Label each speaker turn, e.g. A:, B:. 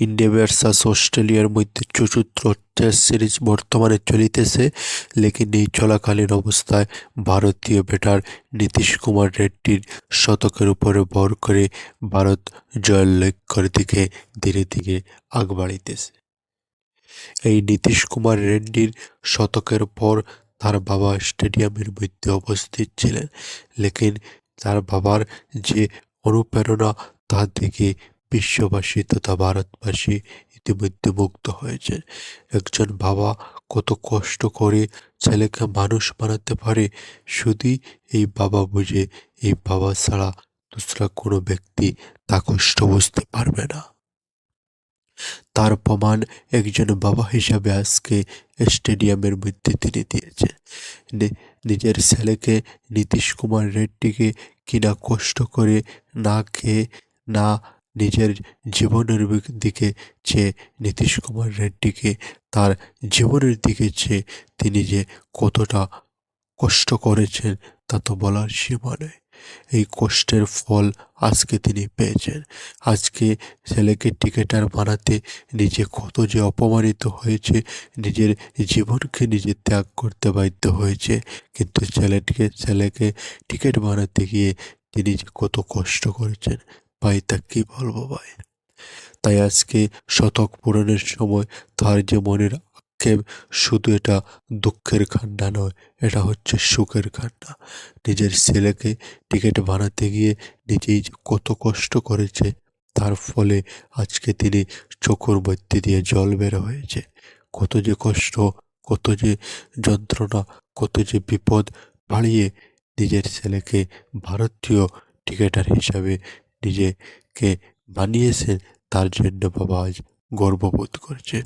A: India versus অস্ট্রেলিয়ার মধ্যে চতুর্থ টেস্ট সিরিজ বর্তমানে চলিতেছে, লেকিন এই চলাকালীন অবস্থায় ভারতীয় ব্যাটার নীতিশ কুমার রেড্ডির শতকের উপরে ভর করে ভারত জয়ের লক্ষ্যের দিকে ধীরে ধীরে আগ বাড়িতেছে। এই নীতিশ কুমার রেড্ডির শতকের পর তার বাবা স্টেডিয়ামের মধ্যে উপস্থিত ছিলেন, লেকিন তার বাবার যে অনুপ্রেরণা তা দেখে বিশ্ববাসী তথা ভারতবাসী ইতিমধ্যে মুগ্ধ হয়েছে। একজন বাবা কত কষ্ট করে ছেলেকে মানুষ বানাতে পারে, শুধুই এই বাবা বুঝে, এই বাবা ছাড়া দুসরা কোনো ব্যক্তি তা কষ্ট বুঝতে পারবে না। তার প্রমাণ একজন বাবা হিসাবে আজকে স্টেডিয়ামের মধ্যে তিনি দিয়েছে নিজের ছেলেকে নীতিশ কুমার রেড্ডিকে কিনা কষ্ট করে না খেয়ে, না নিজের জীবনের দিকে চেয়ে নীতিশ কুমার রেড্ডিকে, তার জীবনের দিকে চেয়ে তিনি যে কতটা কষ্ট করেছেন, তা তো বলার সীমা নেই। এই কষ্টের ফল আজকে তিনি পেয়েছেন। আজকে ছেলেকে টিকেটার বানাতে নিজে কত যে অপমানিত হয়েছে, নিজের জীবনকে নিজে ত্যাগ করতে বাধ্য হয়েছে, কিন্তু ছেলেটিকে, ছেলেকে টিকিট বানাতে গিয়ে তিনি যে কত কষ্ট করেছেন ভাই, তা কী বলব ভাই? তাই আজকে শতক পূরণের সময় তার যে মনের আক্ষেপ, শুধু এটা দুঃখের কান্না নয়, এটা হচ্ছে সুখের কান্না নিজের ছেলেকে টিকিট বানাতে গিয়ে নিজেই কত কষ্ট করেছে, তার ফলে আজকে তিনি চোখের মধ্যে দিয়ে জল বের হয়েছে। কত যে কষ্ট, কত যে যন্ত্রণা, কত যে বিপদ, বাড়িয়ে নিজের ছেলেকে ভারতীয় ক্রিকেটার হিসাবে নিজেকে বানিয়েছেন তার জন্য বাবা আজ গর্ববোধ করছে।